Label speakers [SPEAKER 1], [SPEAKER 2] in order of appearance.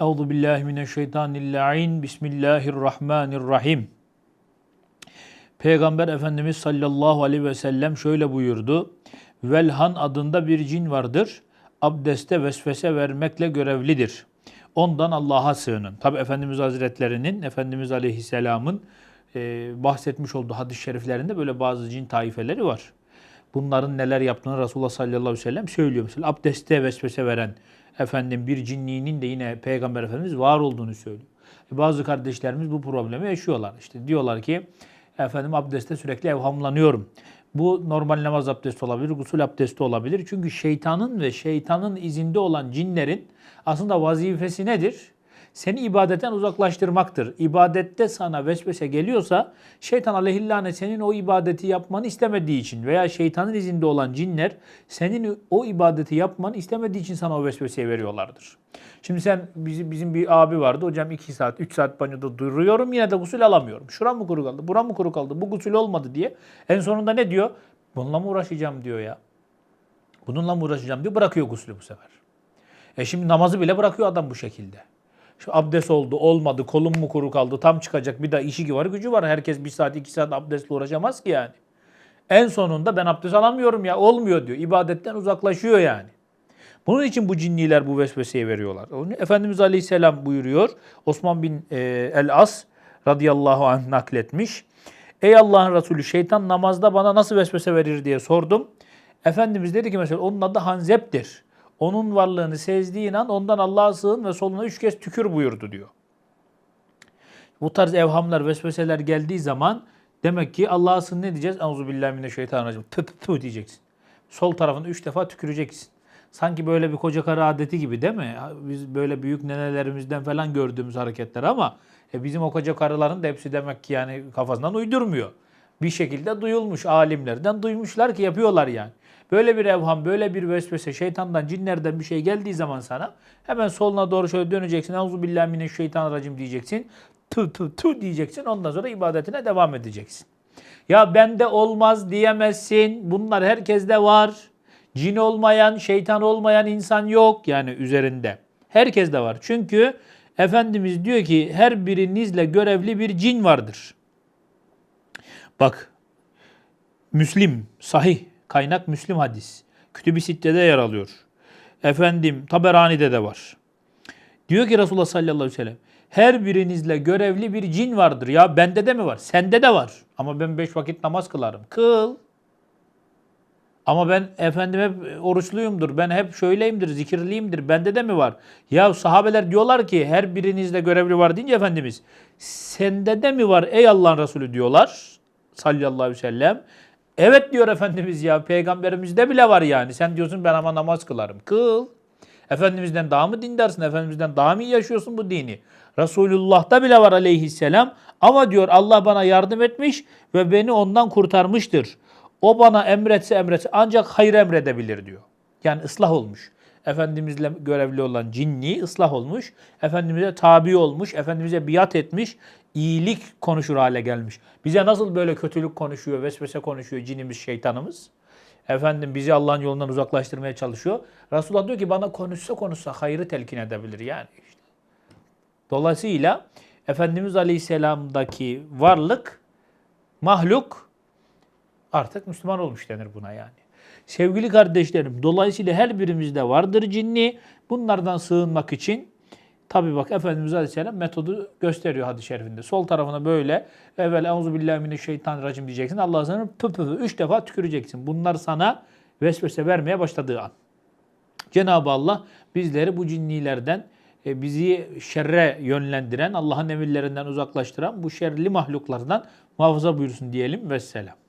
[SPEAKER 1] Euzu billahi mineşşeytanirracim. Bismillahirrahmanirrahim. Peygamber Efendimiz sallallahu aleyhi ve sellem şöyle buyurdu. Velhan adında bir cin vardır. Abdeste vesvese vermekle görevlidir. Ondan Allah'a sığının. Tabi Efendimiz Hazretlerinin, Efendimiz Aleyhisselam'ın e, bahsetmiş olduğu hadis-i şeriflerinde böyle bazı cin taifeleri var. Bunların neler yaptığını Resulullah sallallahu aleyhi ve sellem söylüyor. Mesela abdeste vesvese veren efendim bir cinliğinin de yine Peygamber Efendimiz var olduğunu söylüyor. E, bazı kardeşlerimiz bu problemi yaşıyorlar. İşte diyorlar ki efendim abdeste sürekli evhamlanıyorum. Bu normal namaz abdesti olabilir, gusül abdesti olabilir. Çünkü şeytanın ve şeytanın izinde olan cinlerin aslında vazifesi nedir? Seni ibadetten uzaklaştırmaktır. İbadette sana vesvese geliyorsa şeytan aleyhillâne senin o ibadeti yapmanı istemediği için veya şeytanın izinde olan cinler senin o ibadeti yapmanı istemediği için sana o vesveseyi veriyorlardır. Şimdi sen bizim, bizim bir abi vardı. Hocam 2 saat 3 saat banyoda duruyorum yine de gusül alamıyorum. Şuram mı kuru kaldı? Buram mı kuru kaldı? Bu gusül olmadı diye. En sonunda ne diyor? Bununla mı uğraşacağım diyor ya. Bununla mı uğraşacağım diyor. Bırakıyor gusülü bu sefer. E şimdi namazı bile bırakıyor adam bu şekilde. Şu abdest oldu, olmadı, kolum mu kuru kaldı, tam çıkacak bir daha işi var, gücü var. Herkes bir saat, iki saat abdestle uğraşamaz ki yani. En sonunda ben abdest alamıyorum ya, olmuyor diyor. İbadetten uzaklaşıyor yani. Bunun için bu cinniler bu vesveseyi veriyorlar. Efendimiz Aleyhisselam buyuruyor. Osman bin e, el-As radıyallahu anh nakletmiş. Ey Allah'ın Resulü şeytan namazda bana nasıl vesvese verir diye sordum. Efendimiz dedi ki mesela onun adı Hanzep'tir. Onun varlığını sezdiğin an ondan Allah'a sığın ve soluna üç kez tükür buyurdu diyor. Bu tarz evhamlar, vesveseler geldiği zaman demek ki Allah'a sığın ne diyeceğiz? Euzubillahimineşşeytanirracim. Tü tü tü diyeceksin. Sol tarafını üç defa tüküreceksin. Sanki böyle bir koca karı adeti gibi değil mi? Biz böyle büyük nenelerimizden falan gördüğümüz hareketler ama e bizim o koca karıların da hepsi demek ki yani kafasından uydurmuyor. Bir şekilde duyulmuş alimlerden duymuşlar ki yapıyorlar yani. Böyle bir evham, böyle bir vesvese, şeytandan, cinlerden bir şey geldiği zaman sana hemen soluna doğru şöyle döneceksin. Euzu billahi mineşşeytanirracim diyeceksin. Tu tu tu diyeceksin. Ondan sonra ibadetine devam edeceksin. Ya bende olmaz diyemezsin. Bunlar herkeste var. Cin olmayan, şeytan olmayan insan yok yani üzerinde. Herkes de var. Çünkü Efendimiz diyor ki her birinizle görevli bir cin vardır. Bak Müslim, sahih, kaynak Müslim hadis. Kütüb-i Sitte'de yer alıyor. Efendim Taberani'de de var. Diyor ki Resulullah sallallahu aleyhi ve sellem her birinizle görevli bir cin vardır. Ya bende de mi var? Sende de var. Ama ben beş vakit namaz kılarım. Kıl. Ama ben efendim hep oruçluyumdur. Ben hep şöyleyimdir, zikirliyimdir. Bende de mi var? Ya sahabeler diyorlar ki her birinizde görevli var deyince Efendimiz sende de mi var ey Allah'ın Resulü diyorlar sallallahu aleyhi ve sellem. Evet diyor Efendimiz ya peygamberimizde bile var yani. Sen diyorsun ben ama namaz kılarım. Kıl. Efendimizden daha mı dindarsın? Efendimizden daha mı iyi yaşıyorsun bu dini? Resulullah'ta bile var aleyhisselam. Ama diyor Allah bana yardım etmiş ve beni ondan kurtarmıştır. O bana emretse emretse ancak hayır emredebilir diyor. Yani ıslah olmuş. Efendimizle görevli olan cinni ıslah olmuş. Efendimiz'e tabi olmuş. Efendimiz'e biat etmiş. iyilik konuşur hale gelmiş. Bize nasıl böyle kötülük konuşuyor, vesvese konuşuyor cinimiz, şeytanımız? Efendim bizi Allah'ın yolundan uzaklaştırmaya çalışıyor. Resulullah diyor ki bana konuşsa konuşsa hayrı telkin edebilir yani. işte. Dolayısıyla Efendimiz Aleyhisselam'daki varlık, mahluk artık Müslüman olmuş denir buna yani. Sevgili kardeşlerim, dolayısıyla her birimizde vardır cinni. Bunlardan sığınmak için tabi bak Efendimiz Aleyhisselam metodu gösteriyor hadis-i şerifinde. Sol tarafına böyle evvel euzu billahi mineşşeytanirracim diyeceksin. Allah'a sana pı pı üç defa tüküreceksin. Bunlar sana vesvese vermeye başladığı an. Cenab-ı Allah bizleri bu cinnilerden e, bizi şerre yönlendiren, Allah'ın emirlerinden uzaklaştıran bu şerli mahluklardan muhafaza buyursun diyelim. Vesselam.